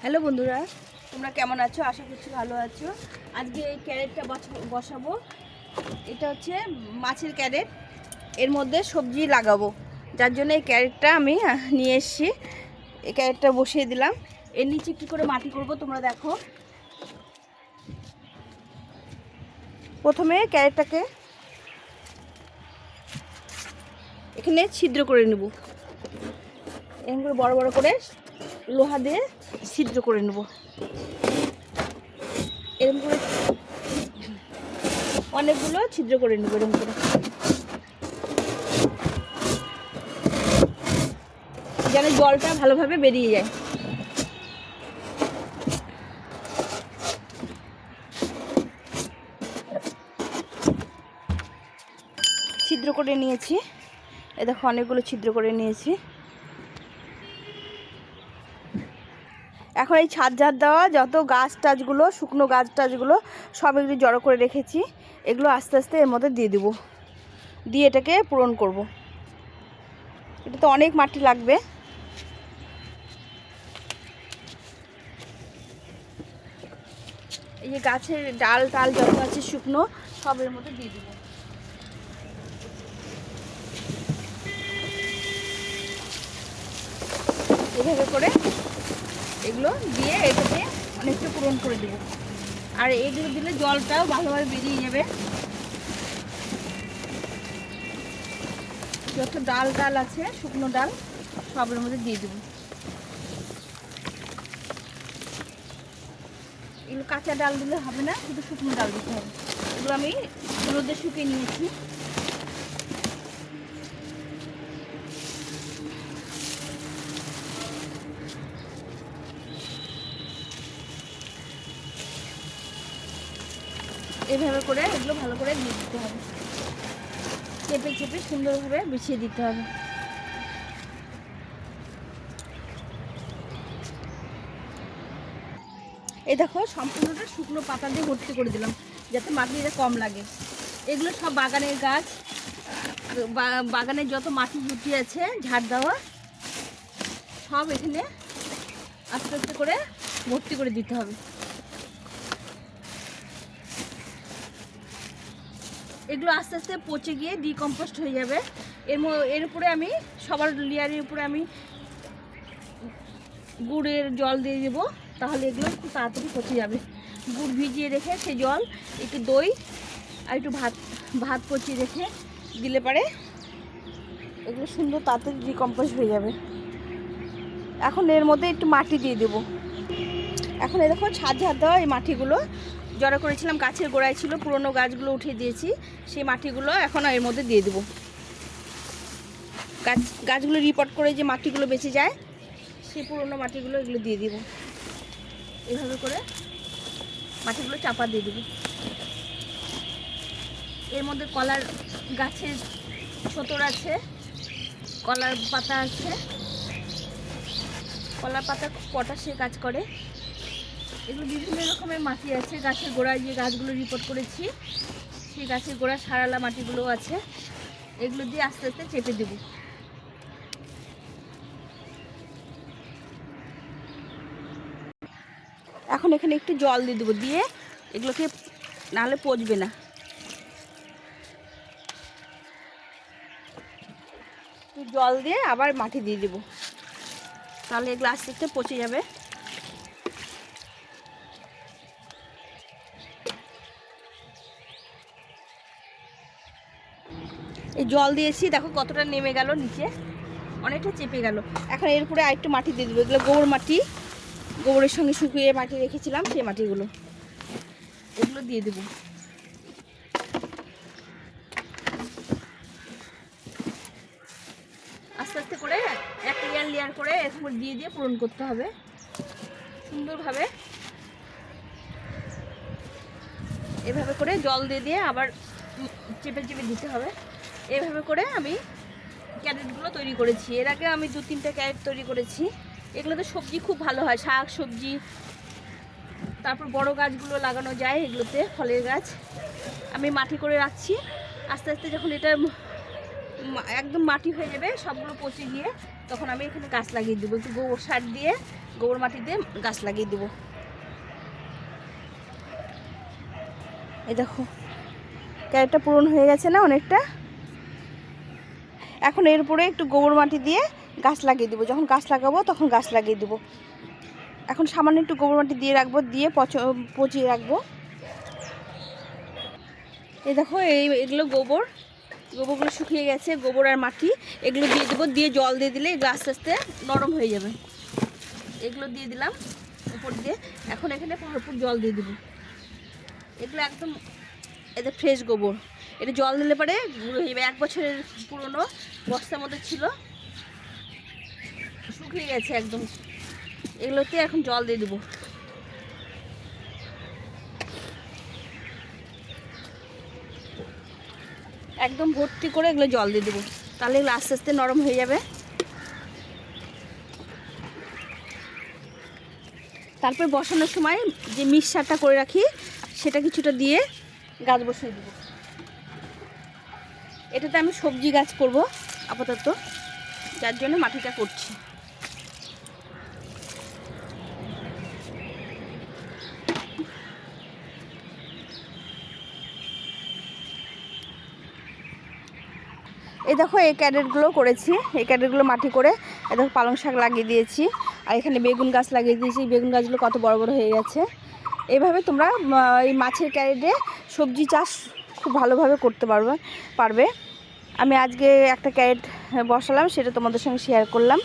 Hello বন্ধুরা, তোমরা কেমন আছো? আশা করছি ভালো আছো। আজকে এই ক্যারেটটা বসা- বসাবো। এটা হচ্ছে মাছের ক্যারেট। এর মধ্যে সবজি লাগাবো। যার জন্য এই ক্যারেটটা আমি নিয়ে এসেছি। এই ক্যারেটটা বসিয়ে দিলাম। এর নিচে কী করে মাটি করব তোমরা দেখো। প্রথমে ক্যারেটটাকে এখানে ছিদ্র করে নেব। এরকম করে বড় বড় করে লোহা দিয়ে ছিদ্র করে নেব। এরকম করে অনেকগুলো ছিদ্র করে নেব এরকম করে। যেন জলটা ভালোভাবে বেরিয়ে যায়। ছিদ্র করে নিয়েছি। এ দেখো অনেকগুলো ছিদ্র করে নিয়েছি। এখন এই ছাদ ঝাড় দেওয়া, যত গাছ টাছগুলো, শুকনো গাছ টাছগুলো, সব এগুলো জড়ো করে রেখেছি। এগুলো আস্তে আস্তে এর মধ্যে দিয়ে দেবো। দিয়ে এটাকে পূরণ করব। এটা তো অনেক মাটি লাগবে। এই যে গাছের ডাল টাল যত আছে শুকনো, সব এর মধ্যে দিয়ে দেবো। এভাবে করে এগুলো দিয়ে এটাকে অনেকটা পূরণ করে দেবো। আর এইগুলো দিলে জলটাও ভালোভাবে বেরিয়ে যাবে। যত ডাল ডাল আছে, শুকনো ডাল, সবের মধ্যে দিয়ে দেবো। এগুলো কাঁচা ডাল দিলে হবে না, শুধু শুকনো ডাল দিতে হবে। এগুলো আমি রোদে শুকিয়ে নিয়েছি। এভাবে করে এগুলো ভালো করে দিয়ে দিতে হবে। চেপে চেপে সুন্দরভাবে বিছিয়ে দিতে হবে। এই দেখো, সম্পূর্ণটা শুকনো পাতা দিয়ে ভর্তি করে দিলাম, যাতে মাটিটা কম লাগে। এগুলো সব বাগানের গাছ। বাগানের যত মাটি জুটি আছে, ঝাড় দেওয়া, সব এখানে আস্তে আস্তে করে ভর্তি করে দিতে হবে। এগুলো আস্তে আস্তে পচে গিয়ে ডিকম্পোস্ট হয়ে যাবে। এর এর উপরে আমি সবার লেয়ারের উপরে আমি গুড়ের জল দিয়ে দেবো, তাহলে এগুলো খুব তাড়াতাড়ি পচে যাবে। গুড় ভিজিয়ে রেখে সেই জল, একটু দই আর একটু ভাত ভাত পচিয়ে রেখে দিলে পারে এগুলো সুন্দর তাড়াতাড়ি ডিকম্পোস্ট হয়ে যাবে। এখন এর মধ্যে একটু মাটি দিয়ে দেবো। এখন এই দেখো ছাদ ঝাড় দেওয়া এই মাটিগুলো জড়ো করেছিলাম, গাছের গোড়ায় ছিল, পুরনো গাছগুলো উঠিয়ে দিয়েছি, সেই মাটিগুলো এখন এর মধ্যে দিয়ে দেবো। গাছ, গাছগুলো রিপোর্ট করে যে মাটিগুলো বেঁচে যায়, সেই পুরনো মাটিগুলো এগুলো দিয়ে দিব। এভাবে করে মাটিগুলো চাপা দিয়ে দেবো। এর মধ্যে কলার গাছের ছোটর আছে, কলার পাতা আছে। কলার পাতা, পটাশে কাজ করে। এগুলো বিভিন্ন রকমের মাটি আছে। গাছের গোড়ায় যে গাছগুলো রিপোর্ট করেছি, সেই গাছের গোড়া সারালা মাটিগুলো আছে। এগুলো দিয়ে আস্তে আস্তে চেপে দেবো। এখন এখানে একটু জল দিয়ে দেবো, দিয়ে এগুলোকে নাহলে পচবে না। জল দিয়ে আবার মাটি দিয়ে দেবো। তাহলে এগুলো আস্তে আস্তে পচে যাবে। এই জল দিয়েছি, দেখো কতটা নেমে গেল নিচে। অনেকটা চেপে গেল। এখন এর উপরে আরেকটু মাটি দিয়ে দেবো। এগুলো গোবর মাটি। গোবরের সঙ্গে শুকিয়ে মাটি রেখেছিলাম, সেই মাটিগুলো। এগুলো দিয়ে দেবো। আস্তে আস্তে করে এক লেয়ার লেয়ার করে এরকম করে দিয়ে দিয়ে পূরণ করতে হবে। সুন্দরভাবে। এভাবে করে জল দিয়ে দিয়ে আবার চেপে চেপে দিতে হবে। এভাবে করে আমি ক্যারেটগুলো তৈরি করেছি। এর আগে আমি দু তিনটা ক্যারেট তৈরি করেছি। এগুলোতে সবজি খুব ভালো হয়, শাক, সবজি, তারপর বড় গাছগুলো লাগানো যায় এগুলোতে, ফলের গাছ। আমি মাটি করে রাখছি। আস্তে আস্তে যখন এটা একদম মাটি হয়ে যাবে, সবগুলো পচে গিয়ে তখন আমি এখানে গাছ লাগিয়ে দেবো। একটু গোবর সার দিয়ে গোবর মাটি দিয়ে গাছ লাগিয়ে দেবো। এই দেখো, ক্যারেটটা পূরণ হয়ে গেছে না অনেকটা? এখন এর উপরে একটু গোবর মাটি দিয়ে গাছ লাগিয়ে দেবো। যখন গাছ লাগাবো তখন গাছ লাগিয়ে দেবো। এখন সামান্য একটু গোবর মাটি দিয়ে রাখব, দিয়ে পচ পচিয়ে রাখব। এই দেখো, এই এগুলো গোবর। গোবরগুলো শুকিয়ে গেছে, গোবর আর মাটি। এগুলো দিয়ে দেবো, দিয়ে জল দিয়ে দিলে এগুলো আস্তে আস্তে নরম হয়ে যাবে। এগুলো দিয়ে দিলাম, উপর দিয়ে। এখন এখানে ভরপুর জল দিয়ে দেবো। এগুলো একদম এদের ফ্রেশ গোবর। এটা জল দিলে পরে যাবে। এক বছরের পুরনো, বস্তার মধ্যে ছিল। শুকিয়ে গেছে একদম। এগুলোতে এখন জল দিয়ে দেবো। একদম ভর্তি করে এগুলো জল দিয়ে দেবো। তাহলে এগুলো আস্তে আস্তে নরম হয়ে যাবে। তারপর বসানোর সময় যে মিক্সারটা করে রাখি, সেটা কিছুটা দিয়ে গাছ বসিয়ে দেবো। এটাতে আমি সবজি গাছ করব আপাতত, যার জন্য মাটিটা করছি। এই দেখো, এই ক্যারেটগুলো করেছি। এই ক্যারেটগুলো মাটি করে, এই দেখো, পালং শাক লাগিয়ে দিয়েছি। আর এখানে বেগুন গাছ লাগিয়ে দিয়েছি। বেগুন গাছগুলো কত বড় বড় হয়ে গেছে। এভাবে তোমরা এই মাছের ক্যারেটে সবজি চাষ খুব ভালোভাবে করতে পারবে পারবে। আমি আজকে একটা ক্যারেট বসালাম, সেটা তোমাদের সঙ্গে শেয়ার করলাম।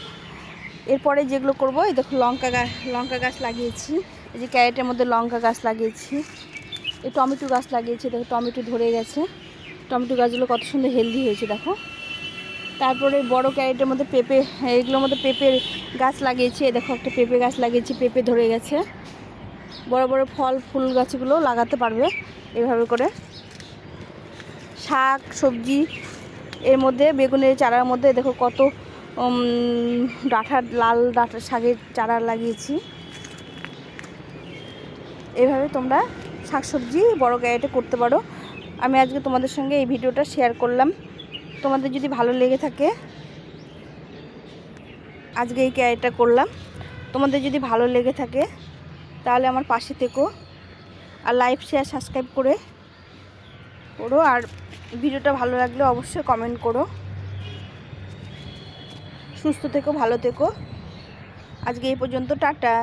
এরপরে যেগুলো করব, এই দেখো লঙ্কা গাছ লঙ্কা গাছ লাগিয়েছি। এই যে ক্যারেটের মধ্যে লঙ্কা গাছ লাগিয়েছি, এই টমেটো গাছ লাগিয়েছি, দেখো টমেটো ধরে গেছে। টমেটো গাছগুলো কত সুন্দর হেলদি হয়েছে, দেখো। তারপরে বড় ক্যারেটের মধ্যে পেঁপে এইগুলোর মধ্যে পেঁপের গাছ লাগিয়েছি। এই দেখো একটা পেঁপে গাছ লাগিয়েছি, পেঁপে ধরে গেছে। বড় বড় ফল, ফুল গাছগুলো লাগাতে পারবে এভাবে করে। শাক সবজি এর মধ্যে বেগুনের চারার মধ্যে দেখো কত উম, ডাঁটা লাল ডাঁটা শাকের চারা লাগিয়েছি। এভাবে তোমরা শাকসবজি বড় ক্যারেটে করতে পারো। আমি আজকে তোমাদের সঙ্গে এই ভিডিওটা শেয়ার করলাম। তোমাদের যদি ভালো লেগে থাকে আজকে এই ক্যারেটটা করলাম। তোমাদের যদি ভালো লেগে থাকে তাহলে আমার পাশে থেকো। আর লাইভ শেয়ার সাবস্ক্রাইব করে করো আর ভিডিওটা ভালো লাগলে অবশ্যই কমেন্ট করো। সুস্থ থেকো, ভালো থেকো। আজকে এই পর্যন্ত, টাটা।